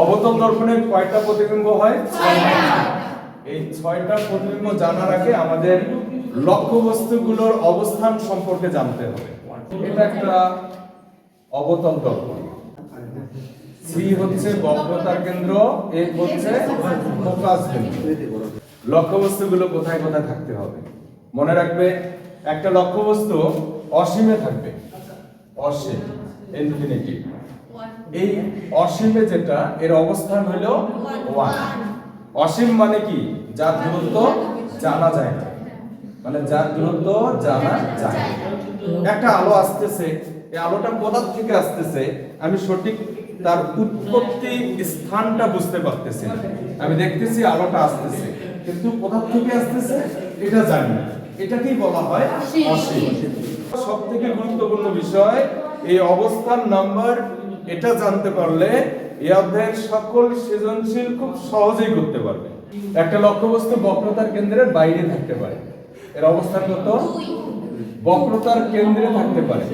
অবতল দর্পণে কয়টা প্রতিবিম্ব হয়? এই ছয়টা প্রতিবিম্ব জানার আগে আমাদের লক্ষ্য বস্তুগুলোর অবস্থান সম্পর্কে জানতে হবে। এটা একটা অবতল দর্পণ। সি হচ্ছে বক্রতার কেন্দ্র এ হচ্ছে ফোকাস বিন্দু লক্ষ্যবস্তুগুলো কোথায় কোথায় থাকতে হবে? মনে রাখবে, একটা লক্ষ্যবস্তু অসীমে থাকবে। অসীম ইনফিনিটি এই অসীমে যেটা, এর অবস্থান হলো ওয়ান। অসীম মানে কি? যার দূরত্ব জানা যায় না। মানে যার দূরত্ব জানা যায়। একটা আলো আসতেছে, এই আলোটা কোথা থেকে আসতেছে? আমি সঠিক তার উৎপত্তি স্থানটা বুঝতে পারতেছি। আমি দেখতেছি আলোটা আসতেছে, কিন্তু কোথা থেকে আসতেছে? এটা জানি না। এটাকেই বলা হয় অসীম। সব থেকে গুরুত্বপূর্ণ বিষয়, এই অবস্থান নাম্বার এটা জানতে পারলে এই অধ্যায়ের সকল সৃজনশীল খুব সহজেই করতে পারবে। একটা লক্ষ্যবস্তু বক্রতার কেন্দ্রের বাইরে থাকতে পারে। এর অবস্থান কত? বক্রতার কেন্দ্রে থাকতে পারে।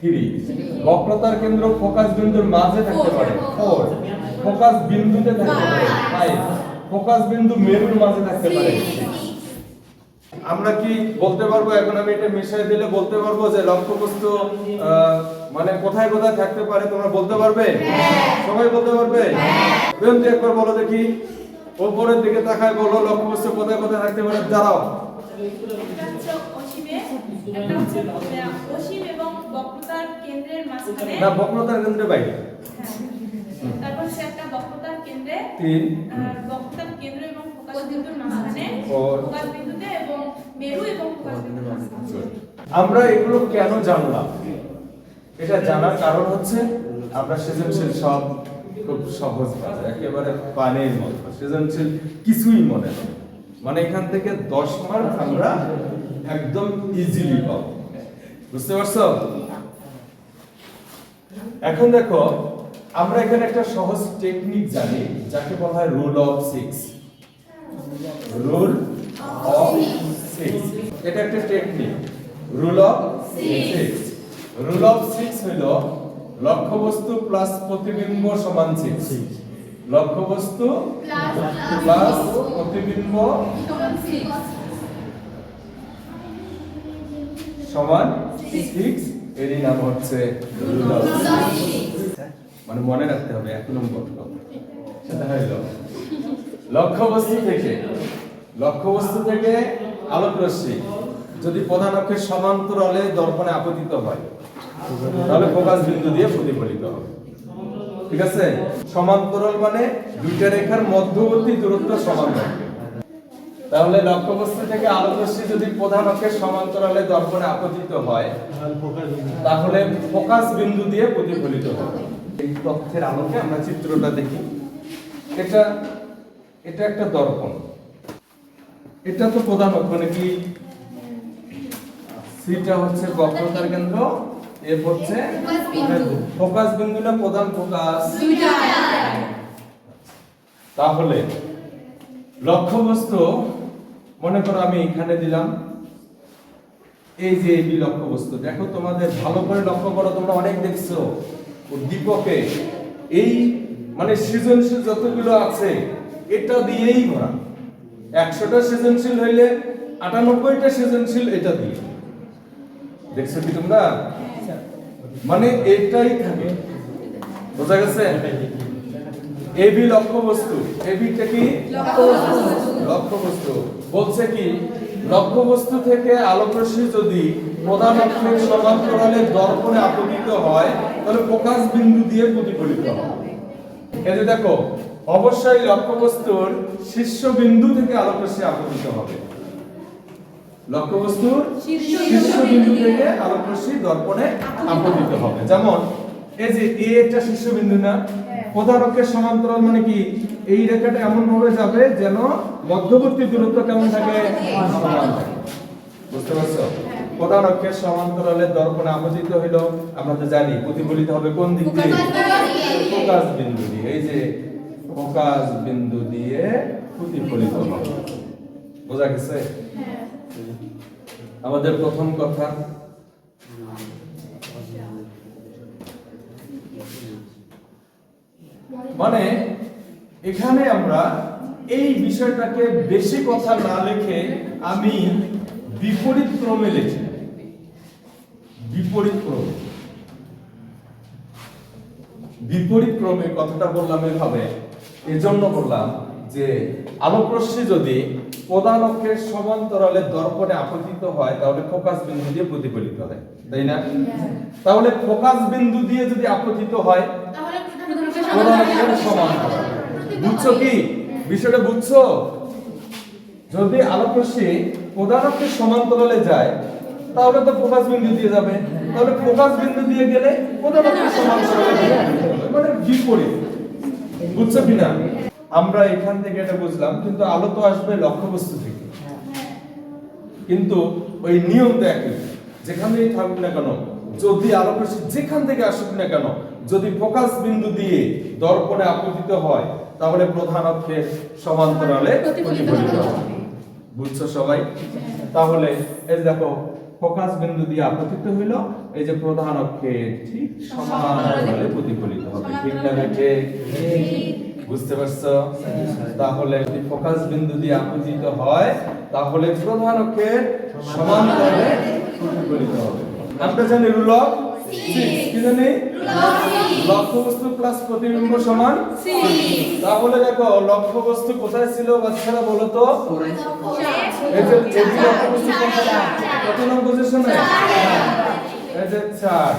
থ্রি। বক্রতার কেন্দ্র ফোকাস বিন্দুর মাঝে থাকতে পারে। ফোর। ফোকাস বিন্দুতে থাকতে পারে। ফাইভ। ফোকাস বিন্দু মেরুর মাঝে থাকতে পারে। আমরা কি বলতে পারব? এখন আমি এটা মিশাই দিলে বলতে পারব যে লক্ষ্যবস্তু মানে কোথায় কোথায় থাকতে পারে তোমরা বলতে পারবে? সবাই বলতে পারবে? প্রেম দিয়ে একবার বলো দেখি। উপরের দিকে তাকায় বলো লক্ষ্যবস্তু কোথায় কোথায় থাকতে পারে? দাঁড়াও। না বক্রতার কেন্দ্রে বাইরে। হ্যাঁ। তারপর হচ্ছে একটা বক্রতার কেন্দ্রে তিন। বক্রতার কেন্দ্র এবং ফোকাস বিন্দুর মাঝখানে ফোকাস বিন্দুতে এবং মেরু এবং ফোকাস বিন্দুর আমরা এগুলো কেন জানলাম? এটা জানার কারণ হচ্ছে আমরা সৃজনশীল সব খুব সহজ ভাবে একেবারে পানির মতো। সৃজনশীল কিছুই মনে নেই মানে এখান থেকে দশ মার্ক আমরা একদম ইজিলি পাব। বুঝতে পারছ? এখন দেখো আমরা এখানে একটা সহজ টেকনিক জানি যাকে বলা হয় rule of six rule of six এটা একটা technique rule of six rule of six হইল লক্ষ্যবস্তু প্লাস প্রতিবিম্ব সমান সিক্স লক্ষ্যবস্তু প্লাস প্রতিবিম্ব সমান সিক্স এরই নাম হচ্ছে মানে মনে রাখতে হবে এক নম্বর। সেটা হইল লক্ষ্যবস্তু থেকে লক্ষ্যবস্তু থেকে আলোক রশ্মি যদি প্রধান অক্ষের সমান্তরালে দর্পণে আপতিত হয়, তাহলে ফোকাস বিন্দু দিয়ে প্রতিফলিত হবে। ঠিক আছে? সমান্তরাল মানে দুইটা রেখার মধ্যবর্তী দূরত্ব সমান থাকবে তাহলে লক্ষ্যবস্তু থেকে আলোক রশ্মি যদি প্রধান অক্ষের সমান্তরালে দর্পণে আপতিত হয়, তাহলে ফোকাস বিন্দু দিয়ে প্রতিফলিত হবে। এই তথ্যের আলোকে আমরা চিত্রটা দেখি। এটা এটা একটা দর্পণ। এটা তো প্রধান অক্ষ নাকি সিটা হচ্ছে বক্রতার কেন্দ্র এফ হচ্ছে ফোকাস বিন্দু। না প্রধান ফোকাস। তাহলে লক্ষ্যবস্তু মনে করো আমি এখানে দিলাম এই যে এই লক্ষ্যবস্তু। দেখো তোমাদের ভালো করে লক্ষ্য করো তোমরা অনেক দেখছ। উদ্দীপকে এই মানে সৃজনশীল যতগুলো আছে এটা দিয়েই ভরা। একশোটা সৃজনশীল হইলে আটানব্বইটা সৃজনশীল এটা দিয়ে। দেখছ কি তোমরা? মানে এটাই থাকে। বোঝা গেছে? এবি লক্ষ্যবস্তু। এবিটা কি? লক্ষ্যবস্তু। বলছে কি, লক্ষ্যবস্তু থেকে আলোকরশ্মি যদি প্রধান অক্ষের সমান্তরালে দর্পণে আপতিত হয়, তাহলে ফোকাস বিন্দু দিয়ে প্রতিফলিত হয়। এই যে দেখো অবশ্যই লক্ষ্যবস্তুর শীর্ষ বিন্দু থেকে আলোকরশ্মি আপতিত হবে। লক্ষ্যবস্তুর শীর্ষ বিন্দু থেকে আলোকরশ্মি দর্পণে আপতিত হবে। যেমন এই যে এ একটা শীর্ষবিন্দু না প্রধান অক্ষের সমান্তরাল মানে কি? এই রেখাটা এমন ভাবে যাবে যেন মধ্যবর্তী দূরত্ব কেমন থাকে? বুঝতে পারছ? প্রধান অক্ষের সমান্তরালে দর্পণে আপতিত হইল আমরা তো জানি প্রতিফলিত হবে কোন দিক দিয়ে। ফোকাস বিন্দু দিয়ে। এই যে ফোকাস বিন্দু দিয়ে প্রতিফলিত হবে বোঝা গেছে? আমাদের প্রথম কথা। মানে এখানে আমরা এই বিষয়টাকে বেশি কথা না লিখে আমি বিপরীত ক্রমে লিখি। বিপরীত ক্রমে বিপরীত ক্রমে কথাটা বললাম এভাবে। এজন্য বললাম যে আলোক রশ্মি যদি প্রধান অক্ষের সমান্তরালে দর্পণে আপতিত হয় তাহলে ফোকাস বিন্দু দিয়ে প্রতিফলিত হয় তাই না? তাহলে ফোকাস বিন্দু দিয়ে যদি আপতিত হয় তাহলে প্রধান অক্ষের সমান্তরাল বুঝছ কি? বিষয়টা বুঝছ? যদি আলোক রশ্মি প্রধান অক্ষের সমান্তরালে যায় তাহলে তো ফোকাস বিন্দু দিয়ে যাবে। তাহলে ফোকাস বিন্দু দিয়ে গেলে প্রধান অক্ষের সমান্তরালে। মানে বিপরীত। বুঝছ কিনা? আমরা এখান থেকে এটা বুঝলাম কিন্তু আলো তো আসবে লক্ষ্যবস্তু থেকে। কিন্তু ওই নিয়ম তো একই। যেখানেই থাকুক না কেন যদি রশ্মি যেখান থেকে আসুক না কেন যদি ফোকাস বিন্দু দিয়ে দর্পণে আপতিত হয় তাহলে প্রধান অক্ষের সমান্তরালে প্রতিফলিত হবে। বুঝছ সবাই? তাহলে এই দেখো ফোকাস বিন্দু দিয়ে আপতিত হইল এই যে প্রধান অক্ষের ঠিক? সমান্তরালে প্রতিফলিত হবে। ঠিক না ঠিক বুঝতে পারছ? তাহলে যদি ফোকাস বিন্দু দিয়ে আপতিত হয় তাহলে প্রধান অক্ষের সমান্তরালে প্রতিফলিত হবে। আমরা জানি রুল অফ কি জানি? লক্ষ্যবস্তু প্লাস প্রতিবিম্ব সমান তাহলে দেখো লক্ষ্যবস্তু কোথায় ছিল বাচ্চারা বলো তো? এই যে লক্ষ্যবস্তু কত নম্বর পজিশনে যে চার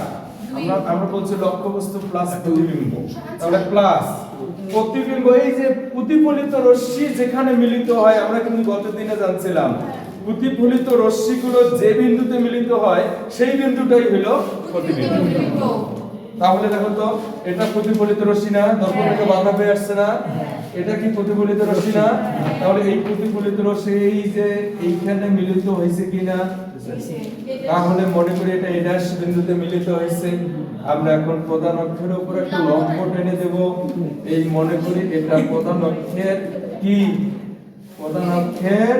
আমরা আমরা বলছি লক্ষ্যবস্তু প্লাস প্রতিবিম্ব। তাহলে প্লাস প্রতিবিম্ব এই যে প্রতিফলিত রশ্মি যেখানে মিলিত হয় আমরা কিন্তু গত দিনে জানছিলাম। প্রতিফলিত রশ্মিগুলো যে বিন্দুতে মিলিত হয় সেই বিন্দুটাই হলো প্রতিবিম্ব। তাহলে দেখো তো এটা প্রতিফলিত রশ্মি না দর্পণকে বাধা পেয়ে আসছে না। এটা কি প্রতিফলিত রশ্মি না? তাহলে এই প্রতিফলিত রশ্মি এই যে এইখানে মিলিত হয়েছে কিনা তাহলে মনে করি এটা ড্যাশ বিন্দুতে মিলিত হয়েছে। আমরা এখন প্রধান অক্ষের উপর একটা লম্ব টেনে দেব। এই মনে করি এটা প্রধান অক্ষের কি? প্রধান অক্ষের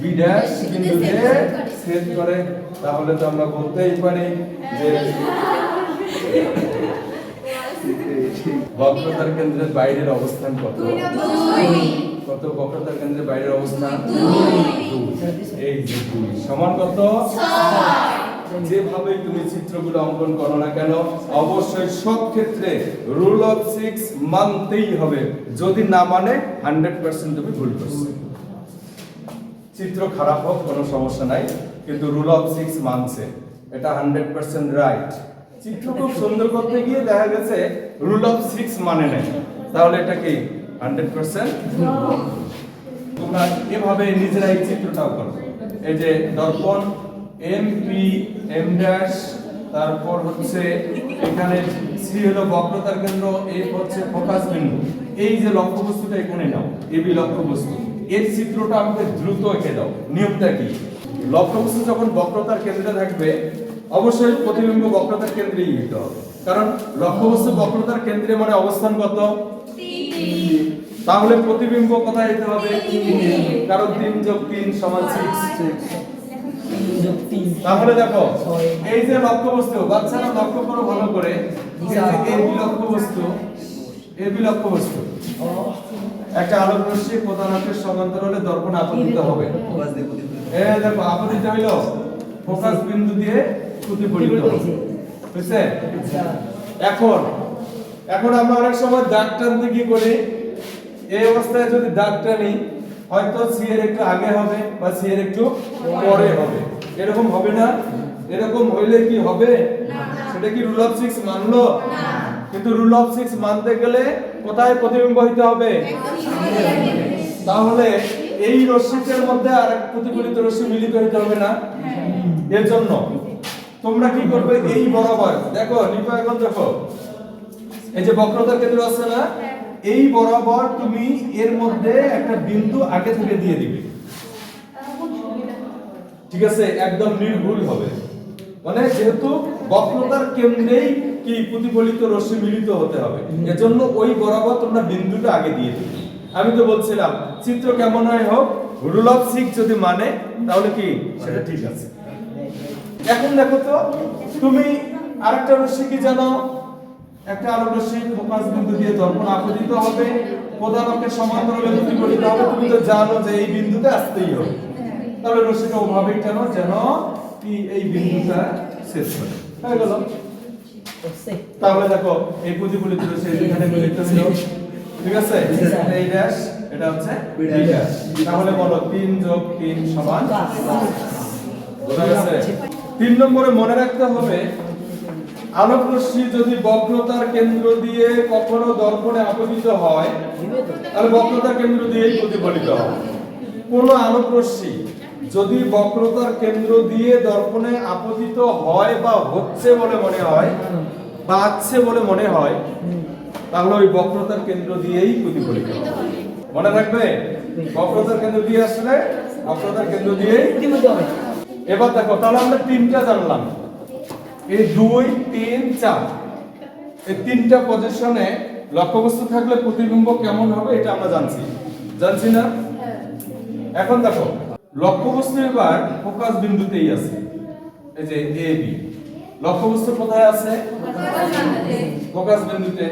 বি ড্যাশ বিন্দুতে ছেদ করে। তাহলে তো আমরা বলতেই পারি যে বক্রতার কেন্দ্রের বাইরের অবস্থান কত? কত বক্রতার কেন্দ্রের বাইরের অবস্থান? এই যে দুই। সমান কত? যেভাবে তুমি চিত্রগুলো অঙ্কন করো না কেন অবশ্যই সব ক্ষেত্রে রুল অফ সিক্স মানতেই হবে। যদি না মানে হান্ড্রেড পার্সেন্ট তুমি ভুল করছ। চিত্র খারাপ হোক কোনো সমস্যা নাই কিন্তু রুল অফ সিক্স মানছে। এটা হান্ড্রেড পার্সেন্ট রাইট চিত্র খুব সুন্দর করতে গিয়ে দেখা গেছে রুল অফ সিক্স মানে নেই। তাহলে এটা কি? Hundred percent? তোমরা এভাবে নিজেরাই চিত্রটাও করো। এই যে দর্পণ, এম পি, এম ড্যাশ, তারপর হচ্ছে এখানে সি হলো বক্রতার কেন্দ্র, এ হচ্ছে ফোকাস বিন্দু। এই যে লক্ষ্যবস্তুটা এখানে নাও এবি লক্ষ্যবস্তু। এর চিত্রটা আমাকে দ্রুত এঁকে দাও। নিয়মটা কি? লক্ষ্য লক্ষ্যবস্তু যখন বক্রতার কেন্দ্রে থাকবে অবশ্যই প্রতিবিম্ব বক্রতার কেন্দ্রেই হতে হবে কারণ লক্ষ্যবস্তু বক্রতার কেন্দ্রে মানে অবস্থান কত? তাহলে প্রতিবিম্ব কোথায় যেতে হবে? কারণ তিন যোগ তিন সমান তাহলে দেখো, এই যে লক্ষ্যবস্তু, বাচ্চারা লক্ষ্য করো ভালো করে। এই লক্ষ্যবস্তু এবি লক্ষ্যবস্তু। একটা আলোক রশ্মি প্রধান অক্ষের সমান্তরালে দর্পণ আপতিত হবে। এই দেখো, আপতিত হইল। ফোকাস বিন্দু দিয়ে প্রতিফলিত হবে। এখন এখন আমরা অনেক সময় দাগ টানতে কি করি? এই অবস্থায় যদি দাগ টানি হয়তো সি এর একটু আগে হবে বা সি এর একটু পরে। হবে। এরকম হবে না? এরকম হইলে কি হবে? সেটা কি রুল অফ সিক্স মানলো? কিন্তু রুল অফ সিক্স মানতে গেলে কোথায় প্রতিবিম্ব হইতে হবে তাহলে এই রশ্মিটার মধ্যে আর এক প্রতিফলিত রশ্মি মিলিত হইতে হবে না? এর জন্য। তোমরা কি করবে এই বরাবর? দেখো, নিপা, এখন দেখো। এই যে বক্রতার কেন্দ্র আছে না? এই বরাবর তুমি এর মধ্যে একটা বিন্দু আগে থেকে দিয়ে দিবে। ঠিক আছে, একদম নির্ভুল হবে। মানে যেহেতু বক্রতার কেন্দ্রেই কি প্রতিফলিত রশ্মি মিলিত হতে হবে, এজন্য ওই বরাবর তোমরা বিন্দুটা আগে দিয়ে দিবে। আমি তো বলছিলাম, চিত্র কেমন হয় হোক রুল অফ সিক্স যদি মানে তাহলে কি? সেটা ঠিক আছে। এখন দেখো তো, তুমি আরেকটা রশ্মি কি জানো একটা আলোক রশ্মি ফোকাস বিন্দু দিয়ে দর্পণ আপতিত হবে। সমান্তরালে প্রতিফলিত হবে তুমি তো জানো যে এই বিন্দুতে আসতেই হবে। তাহলে রশ্মিটা টানো যেন এই বিন্দুটা শেষ হয়ে। গেল। তাহলে দেখো, এই প্রতিফলিত রশ্মি এখানে মিলিত ঠিক আছে? এই ড্যাশ, এটা হচ্ছে তাহলে বলো 3 যোগ 3 সমান বোঝা গেছে? তিন নম্বরে মনে রাখতে হবে আলোক রশ্মি যদি বক্রতার কেন্দ্র দিয়ে কখনো দর্পণে আপতিত হয়, তাহলে বক্রতার কেন্দ্র দিয়েই প্রতিফলিত হয় কোন আলোক রশ্মি যদি বক্রতার কেন্দ্র দিয়ে দর্পণে আপতিত হয় বা হচ্ছে বলে মনে হয়, বা আছে বলে মনে হয়, তাহলে ওই বক্রতার কেন্দ্র দিয়েই প্রতিফলিত মনে রাখবে? বক্রতার কেন্দ্র দিয়ে আসলে বক্রতার কেন্দ্র দিয়েই এবার দেখো, তাহলে আমরা তিনটা জানলাম। এই দুই, তিন, চার। এই তিনটা পজিশনে লক্ষ্যবস্তু থাকলে প্রতিবিম্ব কেমন হবে এটা আমরা জানছি। জানছি না? এখন দেখো, লক্ষ্যবস্তু এবার ফোকাস বিন্দুতেই আছে। এই যে এ, বি। লক্ষ্যবস্তু কোথায় আছে? ফোকাস বিন্দুতে।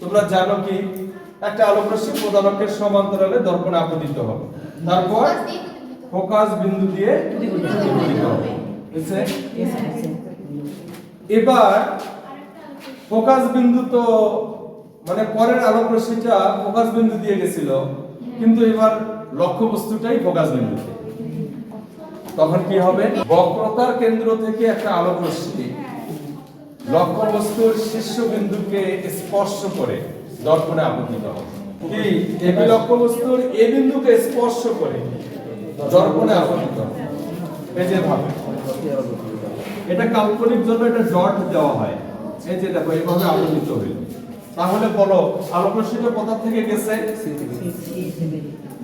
তোমরা জানো কি? একটা আলোক রশ্মি সমান্তরালে দর্পণে আপতিত হবে। তারপর ফোকাস বিন্দু দিয়ে এবার ফোকাস বিন্দু তো মানে পরের আলোক রশ্মিটা ফোকাস বিন্দু দিয়ে গেছিল, কিন্তু এবার লক্ষ্য বস্তুটাই ফোকাস বিন্দুতে তখন কি হবে? বক্রতার কেন্দ্র থেকে একটা আলোক রশ্মি লক্ষ্য বস্তুর শীর্ষ বিন্দুকে স্পর্শ করে দর্পণে আপতিত হবে। কি? এবি লক্ষ্য বস্তুর এ বিন্দুকে স্পর্শ করে। দর্পণে আপতিত এই ভাবে। এটা কাল্পনিক জন্য এটা ডট দেওয়া হয়। এই যে দেখো, এইভাবে আলোকিত হইল তাহলে বলো আলোক রশ্মিটা কোথা থেকে গেছে?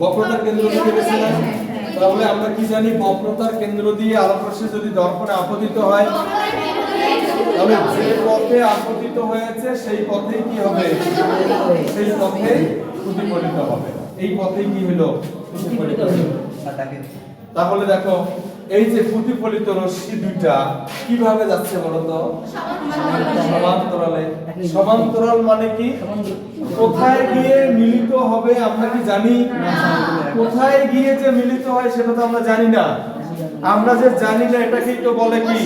বক্রতার কেন্দ্র থেকে গেছে না? তাহলে আমরা কি জানি, বক্রতার কেন্দ্র দিয়ে আলোক রশ্মি যদি দর্পণে আপতিত হয়? তাহলে যে পথে আপতিত হয়েছে, সেই পথেই কি হবে? সেই পথেই প্রতিফলিত হবে। এই পথেই কি হলো? প্রতিফলিত তাহলে দেখো, এই যে প্রতিফলিত রশ্মি দুইটা, কীভাবে যাচ্ছে বলতো? সমান্তরালে। সমান্তরাল মানে কি? কোথায় গিয়ে মিলিত হবে আমরা কি জানি? কোথায় গিয়ে যে মিলিত হয় সেটা তো আমরা জানি না। আমরা যে জানি না, এটাকেই তো বলে কি?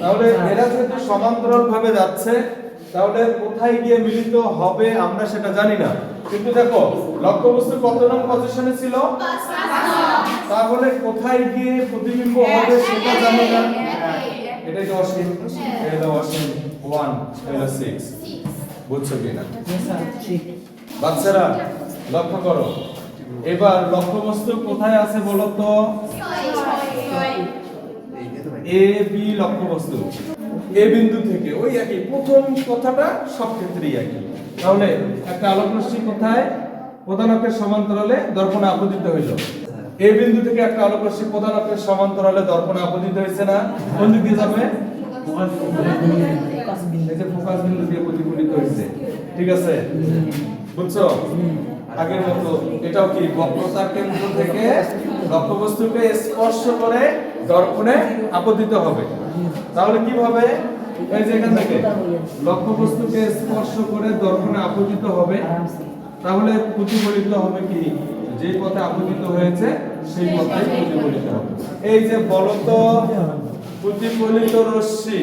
তাহলে এরা যেহেতু সমান্তরাল ভাবে যাচ্ছে তাহলে কোথায় গিয়ে মিলিত হবে আমরা সেটা জানি না। কিন্তু দেখো লক্ষ্যবস্তু কত নং পজিশনে ছিল? তাহলে কোথায় গিয়ে প্রতিবিম্ব হবে সেটা জানি না। এটাই তো অসীম? এটা অসীম। ওয়ান এটা সিক্স বুঝছ কিনা? বাচ্চারা লক্ষ্য করো। এবার লক্ষ্যবস্তু কোথায় আছে বলো তো? এ বি লক্ষ্যবস্তু। এ বিন্দু থেকে ওই একই। প্রথম কথাটা সব ক্ষেত্রেই একই। তাহলে একটা আলোক রশ্মি কোথায়? প্রধান অক্ষের সমান্তরালে দর্পণে আপতিত হইল। এ বিন্দু থেকে একটা আলোক প্রধান অক্ষের সমান্তরালে দর্পণে আপতিত হয়েছে না? কোন দিক দিয়ে যাবে? ফোকাস বিন্দু দিয়ে প্রতিফলিত হয়েছে ঠিক আছে? বুঝছ? আগের মতো। এটাও কি? বক্রতার কেন্দ্র থেকে লক্ষ্যবস্তুকে স্পর্শ করে দর্পণে আপতিত হবে। তাহলে কি হবে এই যে এখান থেকে। লক্ষ্য বস্তুকে স্পর্শ করে দর্পণে আপতিত হবে। তাহলে প্রতিফলিত হবে কি? যে পথে আপতিত হয়েছে সেই পথে প্রতিফলিত হবে। এই যে বলতো প্রতিফলিত রশ্মি।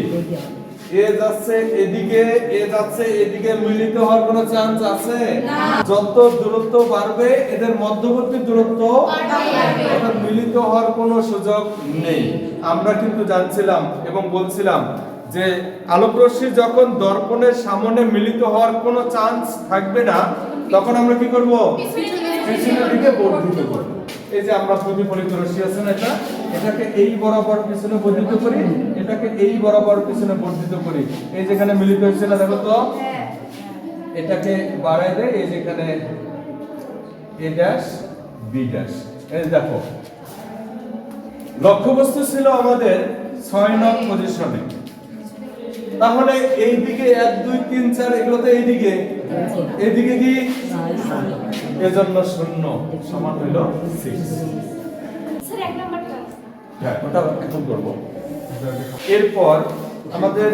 এ যাচ্ছে এদিকে এ যাচ্ছে এদিকে মিলিত হওয়ার কোনো চান্স আছে? যত দূরত্ব বাড়বে এদের মধ্যবর্তী দূরত্ব অর্থাৎ মিলিত হওয়ার কোনো সুযোগ নেই। আমরা কিন্তু জানছিলাম এবং বলছিলাম যে আলোক রশ্মি যখন দর্পণের সামনে মিলিত হওয়ার কোনো চান্স থাকবে না তখন আমরা কি করব? পিছনের দিকে বর্ধিত করব। এই যে আমরা প্রতিফলিত রশ্মি আছে না এটা, এটাকে এই বরাবর পিছনে বর্ধিত করি, এটাকে এই বরাবর পিছনে বর্ধিত করি। এই যেখানে মিলিত হয়েছে না, দেখো তো? এটাকে বাড়াই দেয়, এই যেখানে এ ড্যাশ বি ড্যাশ এই দেখো। লক্ষ্যবস্তু ছিল আমাদের ছয় নং পজিশনে তাহলে এই দিকে এক দুই তিন চার এগুলো তো এইদিকে। এদিকে কি? এজন্য শূন্য। সমান হইল সিক্স হ্যাঁ ওটা এখন করব। এরপর আমাদের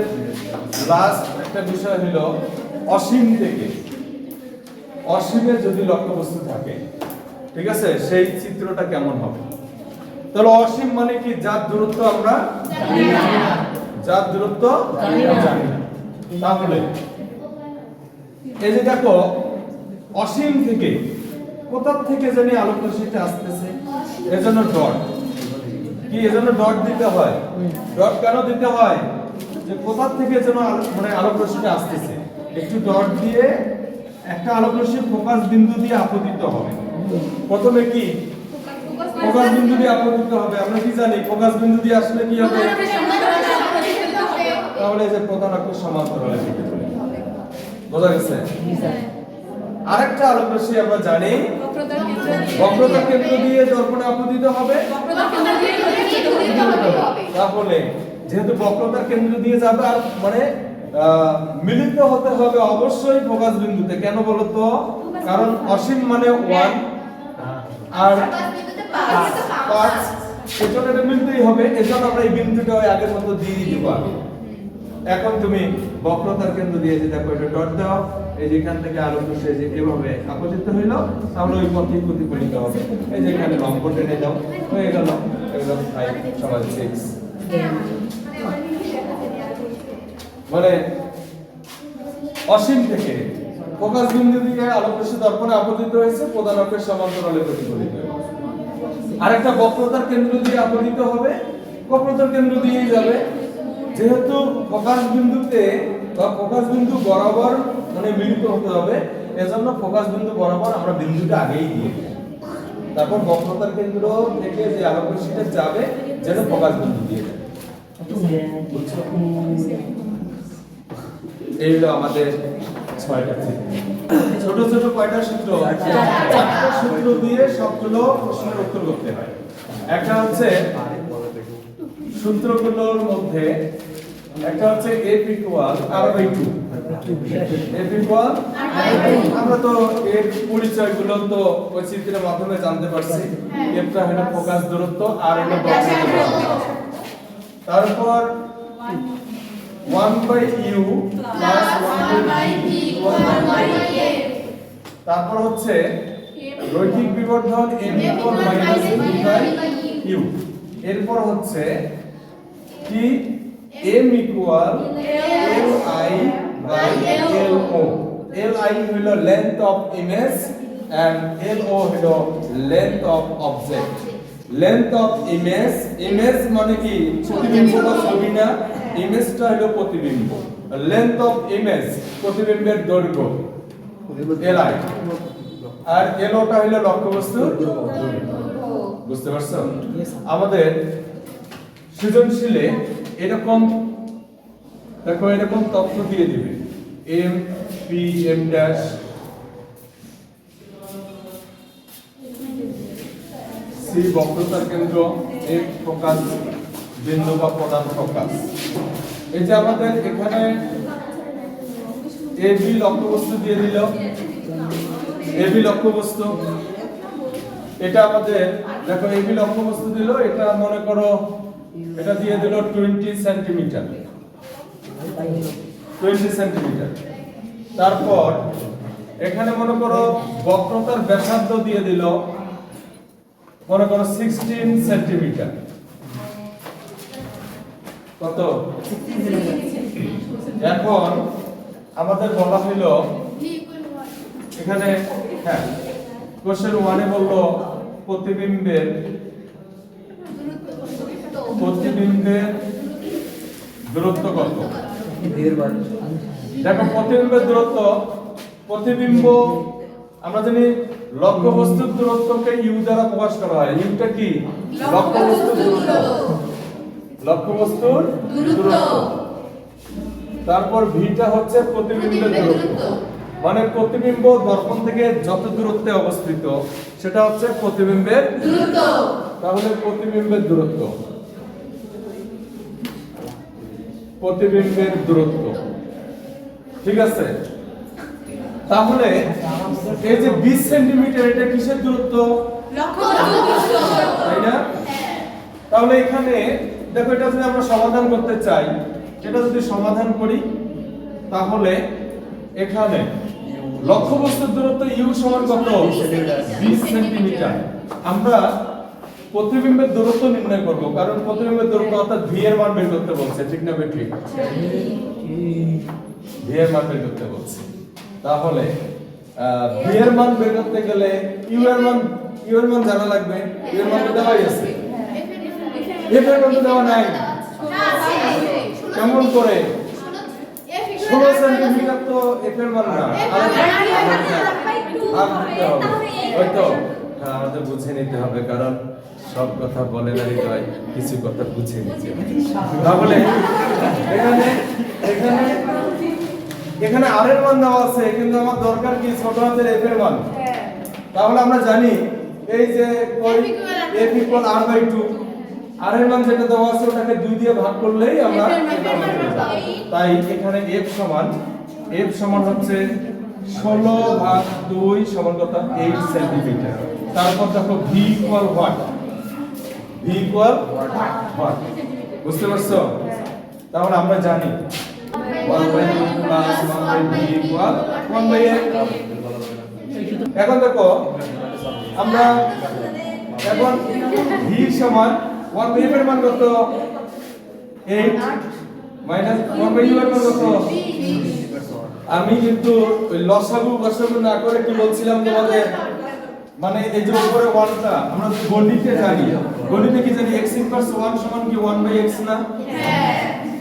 লাস্ট একটা বিষয় হলো অসীম থেকে। অসীমের যদি লক্ষ্যবস্তু থাকে ঠিক আছে? সেই চিত্রটা কেমন হবে? তাহলে অসীম মানে কি? যার দূরত্ব আমরা যার দূরত্ব জানি না। তাহলে এই যে দেখো অসীম থেকে কোথা থেকে জানি আলোক রশ্মিটা আসতেছে? এজন্য ডট। কি এজন্য ডট দিতে হয়? ডট কেন দিতে হয়? যে কোথা থেকে যেন মানে আলোক রশ্মিটা আসতেছে? একটু ডট দিয়ে একটা আলোক রশ্মি ফোকাস বিন্দু দিয়ে আপতিত হবে। প্রথমে কি? ফোকাস বিন্দু দিয়ে আপতিত হবে। আমরা কি জানি? ফোকাস বিন্দু দিয়ে আসলে কি হবে? তাহলে যে প্রধান অক্ষ সমান্তরালে বোঝা গেছে? আরেকটা আলোক রশ্মি আমরা জানি, বক্রতার কেন্দ্র দিয়ে দর্পণে আপতিত হবে, তাহলে যেহেতু কেন্দ্র দিয়ে যাবে, আর মানে মিলিত হতে হবে অবশ্যই ফোকাস বিন্দুতে। কেন বলতো কারণ অসীম মানে ওয়ান আর পাঁচ মিলতেই হবে। এজন্য আমরা এই বিন্দুটা ওই আগের মতো দিয়ে দিতে পারব। এখন তুমি বক্রতার কেন্দ্র দিয়ে যে দেখো এটা ডট দাও, এই যে এখান থেকে রশ্মি এই যে এভাবে আপতিত হইল, তাহলে ওই পথে প্রতিফলিত হবে। এই যে এখানে লম্ব টেনে দাও হয়ে গেল। একদম ফাইভ সমান সিক্স মানে অসীম থেকে ফোকাস বিন্দু দিকে আলোক রশ্মি দর্পণে আপতিত হয়েছে, প্রধান অক্ষের সমান্তরালে প্রতিফলিত আরেকটা বক্রতার কেন্দ্র দিয়ে আপতিত হবে, বক্রতার কেন্দ্র দিয়েই যাবে। যেহেতু ফোকাস বিন্দুতে বা ফোকাস বিন্দু বরাবর মানে মিলিত হতে হবে, এজন্য ফোকাস বিন্দু বরাবর আমরা বিন্দুটা আগেই দিয়ে তারপর বক্রতার কেন্দ্র থেকে যে আলোক রশ্মিটা যাবে যেন ফোকাস বিন্দু দিয়ে এই হলো আমাদের ছয়টা ছোট ছোট কয়টা সূত্র? সূত্র দিয়ে সবগুলো প্রশ্নের উত্তর করতে হয়। একটা হচ্ছে সূত্রগুলোর মধ্যে একটা হচ্ছে F equal R by two F equal আমরা তো এর পরিচয়গুলো তো ওই চিত্রের মাধ্যমে জানতে পারছি। এফটা হলো ফোকাস দূরত্ব আর হলো বক্রতা তারপর 1 বাই ইউ প্লাস 1 বাই তারপর হচ্ছে রৈখিক বিবর্ধন m equal minus by U এরপর হচ্ছে কি? M equal li by lo li হলো length of image and lo হলো length of object length of image image মানে কি? প্রতিবিম্ব বা ছবি না? ইমেজটা হলো প্রতিবিম্ব। লেন্থ অফ ইমেজ প্রতিবিম্বের দৈর্ঘ্য। Li আর এলোটা হলো লক্ষ্যবস্তুর বুঝতে পারছ? আমাদের সৃজনশীলে এরকম, দেখো এরকম তথ্য দিয়ে দিবে। M P M dash C বক্রতার কেন্দ্র এফ ফোকাস, বিন্দু বা প্রধান ফোকাস। এই যে আমাদের এখানে এ বি লক্ষ্যবস্তু দিয়ে দিল। এ বি লক্ষ্যবস্তু। এটা আমাদের, দেখো এ বি লক্ষ্যবস্তু দিল, এটা মনে করো এটা দিয়ে দিল টোয়েন্টি সেন্টিমিটার টোয়েন্টি সেন্টিমিটার তারপর এখানে মনে করো বক্রতার ব্যাসার্ধ দিয়ে দিল মনে করো সিক্সটিন সেন্টিমিটার কত? এখন আমাদের বলা হইল এখানে হ্যাঁ কোশ্চেন ওয়ানে বলল প্রতিবিম্বের প্রতিবিম্বের দূরত্ব কত? দেখো প্রতিবিম্বের দূরত্ব প্রতিবিম্ব আমরা জানি লক্ষ্যবস্তুর দূরত্বকে ইউ দ্বারা প্রকাশ করা হয়। ইউটা কি? লক্ষ্যবস্তুর দূরত্ব। লক্ষ্যবস্তুর দূরত্ব। তারপর ভিটা হচ্ছে প্রতিবিম্বের দূরত্ব। মানে প্রতিবিম্ব দর্পণ থেকে যত দূরত্বে অবস্থিত সেটা হচ্ছে প্রতিবিম্বের তাহলে প্রতিবিম্বের দূরত্ব। প্রতিবিম্বের দূরত্ব। ঠিক আছে? তাহলে এই যে 20 সেন্টিমিটার, এটা কিসের দূরত্ব? তাই না? তাহলে এখানে, দেখো, এটা যদি আমরা সমাধান করতে চাই, এটা যদি সমাধান করি, তাহলে এখানে লক্ষ্যবস্তুর দূরত্ব ইউ সমান কত? 20 সেন্টিমিটার। আমরা প্রতিবিম্বের দূরত্ব নির্ণয় করব কারণ প্রতিবিম্বের দূরত্ব অর্থাৎ ভি এর মান বের করতে বলছে ঠিক না ঠিক ভি এর মান বের করতে বলছে। তাহলে ভি এর মান বের করতে গেলে ইউ এর মান ইউ এর মান জানা লাগবে? ইউ এর মান তো দেওয়াই আছে। এফ এর মান তো দেওয়া নাই। কেমন করে? ষোলো সেন্টিমিটার তো এফ এর মান না। আর আর দিতে হবে। হয়তো হ্যাঁ আমাদের বুঝে নিতে হবে কারণ সব কথা বলে না হৃদয় কিছু কথা বুঝে নিতে তাহলে এখানে এখানে এখানে আর এর মান দেওয়া আছে কিন্তু আমার দরকার কি? ছোট হাতের এফ এর মান তাহলে আমরা জানি এই যে F equal R by two R এর মান যেটা দেওয়া আছে ওটাকে দুই দিয়ে ভাগ করলেই আমরা। তাই এখানে এফ সমান এফ সমান হচ্ছে ষোলো ভাগ দুই সমান কত? এইট সেন্টিমিটার তারপর দেখো V equal what equal what বুঝতে পারছ? তাহলে আমরা জানি 1 by 2 plus 1 by V equal 1 by এখন দেখো, আমরা এখন ভি সমান 1 বাই এর মান কত? 8 মাইনাস 1 বাই এর মান কত? আমি কিন্তু লসাগু গসাগু না করে কি বলছিলাম তোমাদের। মানে এই যে উপরে ওয়ানটা আমরা তো গণিতে জানি গণিতে কি জানি x ইনভার্স 1 সমান কি 1 বাই x না?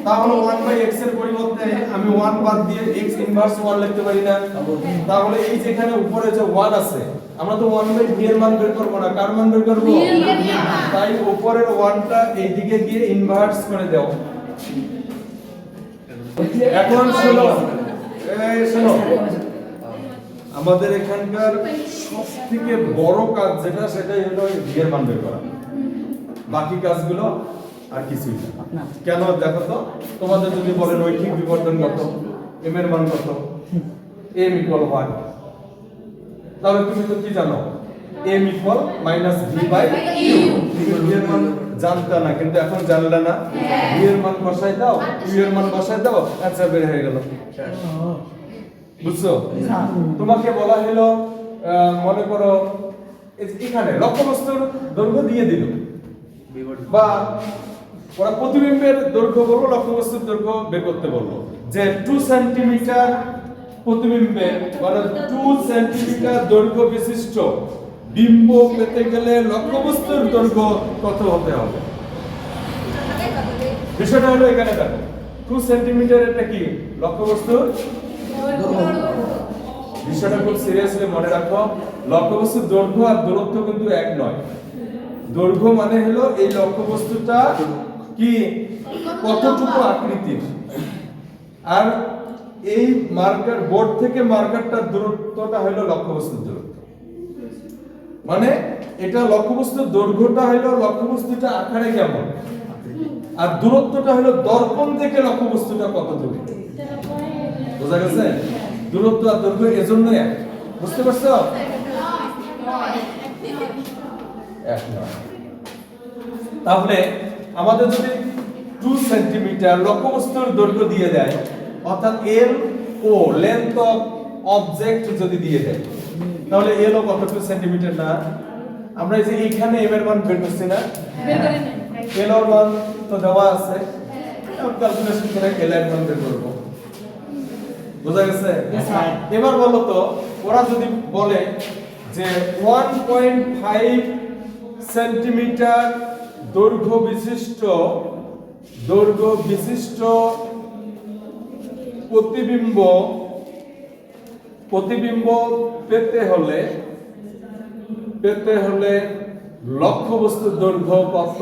তাহলে 1 বাই x এর পরিবর্তে আমি 1 বাদ দিয়ে x ইনভার্স 1 লিখতে পারি না। তাহলে এই যেখানে উপরে যে 1 আছে আমরা তো 1 বাই v এর মান বের করব না। কার মান বের করব? তাই উপরের 1টা এই দিকে গিয়ে ইনভার্স করে দাও। এখন শোনো এই শোনো আমাদের এখানকার সবথেকে বড় কাজ যেটা সেটাই হলো বিয়ের মান বের করা। বাকি কাজগুলো আর কিছুই না। কেন? দেখো তো তোমাদের যদি বলে রৈখিক বিবর্তন কত এম এর মান কত এম ইকুয়াল ওয়ান তাহলে তুমি তো কি জানো? M equal minus V by এর মান জানতা না কিন্তু এখন জানলে না। ভি এর মান বসাই দাও ইউ এর মান বসাই দাও আচ্ছা বের হয়ে গেল। বুঝছ? তোমাকে বলা হলো আহ, মনে করো এখানে লক্ষ্যবস্তুর দৈর্ঘ্য দিয়ে দিল। বা ওরা প্রতিবিম্বের দৈর্ঘ্য বলব লক্ষ্যবস্তুর দৈর্ঘ্য বের করতে বলব যে টু সেন্টিমিটার প্রতিবিম্বে মানে টু সেন্টিমিটার দৈর্ঘ্য বিশিষ্ট বিম্ব পেতে গেলে লক্ষ্যবস্তুর দৈর্ঘ্য কত হতে হবে? বিষয়টা হলো এখানে দেখো। টু সেন্টিমিটার এটা কি? লক্ষ্যবস্তুর বিষয়টা খুব সিরিয়াসলি মনে রাখো। লক্ষ্যবস্তুর দৈর্ঘ্য আর দূরত্ব কিন্তু এক নয়। দৈর্ঘ্য মানে হলো এই লক্ষ্যবস্তুটা কি? কতটুকু আকৃতির? আর এই মার্কার বোর্ড থেকে মার্কারটার দূরত্বটা হলো লক্ষ্যবস্তুর দূরত্ব। মানে এটা লক্ষ্যবস্তুর দৈর্ঘ্যটা হলো লক্ষ্যবস্তুটা আকারে কেমন? আর দূরত্বটা হলো দর্পণ থেকে লক্ষ্যবস্তুটা কত দূরে বোঝা গেছে? দূরত্ব আর দৈর্ঘ্য এজন্য এক। বুঝতে পারছ? এক নয়। তাহলে আমাদের যদি টু সেন্টিমিটার লক্ষ্যবস্তুর দৈর্ঘ্য দিয়ে দেয় অর্থাৎ L O length of object যদি দিয়ে দেয় তাহলে এল ও কত টু সেন্টিমিটার না? আমরা এই যে এইখানে এম এর মান বের করছি না? এল এর মান তো দেওয়া আছে। ক্যালকুলেশন করে এল এর মান বের করব। বোঝা গেছে? এবার বলো তো ওরা যদি বলে যে 1.5 সেন্টিমিটার দৈর্ঘ্য বিশিষ্ট দৈর্ঘ্য বিশিষ্ট প্রতিবিম্ব প্রতিবিম্ব পেতে হলে পেতে হলে লক্ষ্য বস্তুর দৈর্ঘ্য কত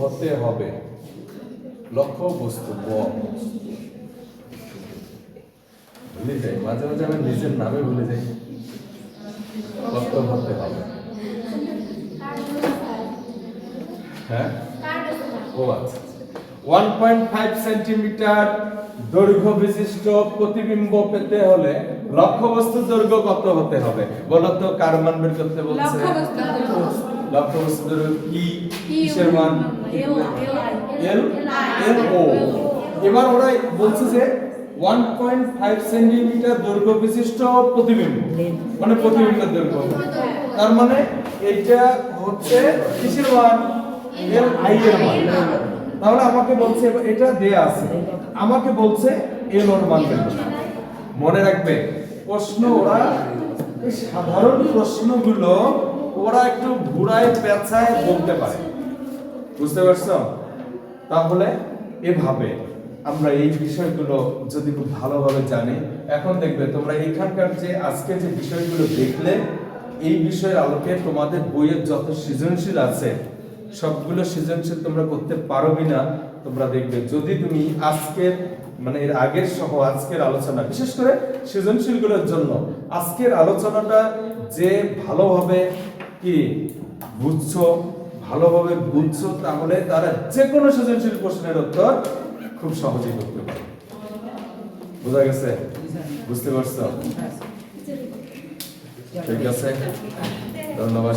হতে হবে? লক্ষ্য বস্তু ভুলে যাই মাঝে মাঝে আমি নিজের নামে ভুলে যাই। কত হতে হবে। হ্যাঁ? ও আচ্ছা। ওয়ান পয়েন্ট ফাইভ সেন্টিমিটার দৈর্ঘ্য বিশিষ্ট প্রতিবিম্ব পেতে হলে লক্ষ্যবস্তুর দৈর্ঘ্য কত হতে হবে? বলো তো কার মান বের করতে বলছে? লক্ষ্যবস্তুর দৈর্ঘ্য। কি? কিসের মান? এল এল ও এবার ওরা বলছে যে ওয়ান পয়েন্ট ফাইভ সেন্টিমিটার দৈর্ঘ্য বিশিষ্ট প্রতিবিম্ব। মানে প্রতিবিম্বের দৈর্ঘ্য। তার মানে এটা হচ্ছে কিসের মান এর আই এর মান তাহলে আমাকে বলছে, এটা দেয়া আছে। আমাকে বলছে এল ওর মান মনে রাখবে, প্রশ্ন ওরা সাধারণ প্রশ্নগুলো ওরা একটু ঘুরায় পেঁচায় বলতে পারে। বুঝতে পারছ? তাহলে এভাবে। আমরা এই বিষয়গুলো যদি খুব ভালোভাবে জানি, এখন দেখবে তোমরা এখানকার যে আজকে যে বিষয়গুলো দেখলে, এই বিষয়ের আলোকে তোমাদের বইয়ের যত সৃজনশীল আছে, সবগুলো সৃজনশীল তোমরা করতে পারো না তোমরা দেখবে। যদি তুমি আজকের মানে এর আগের সহ আজকের আলোচনা, বিশেষ করে সৃজনশীলগুলোর জন্য, আজকের আলোচনাটা যে ভালোভাবে কি বুঝছ, ভালোভাবে বুঝছ, তাহলে তারা যে কোনো সৃজনশীল প্রশ্নের উত্তর খুব সহজেই করতে পারো। বোঝা গেছে? বুঝতে পারছ? ঠিক আছে। ধন্যবাদ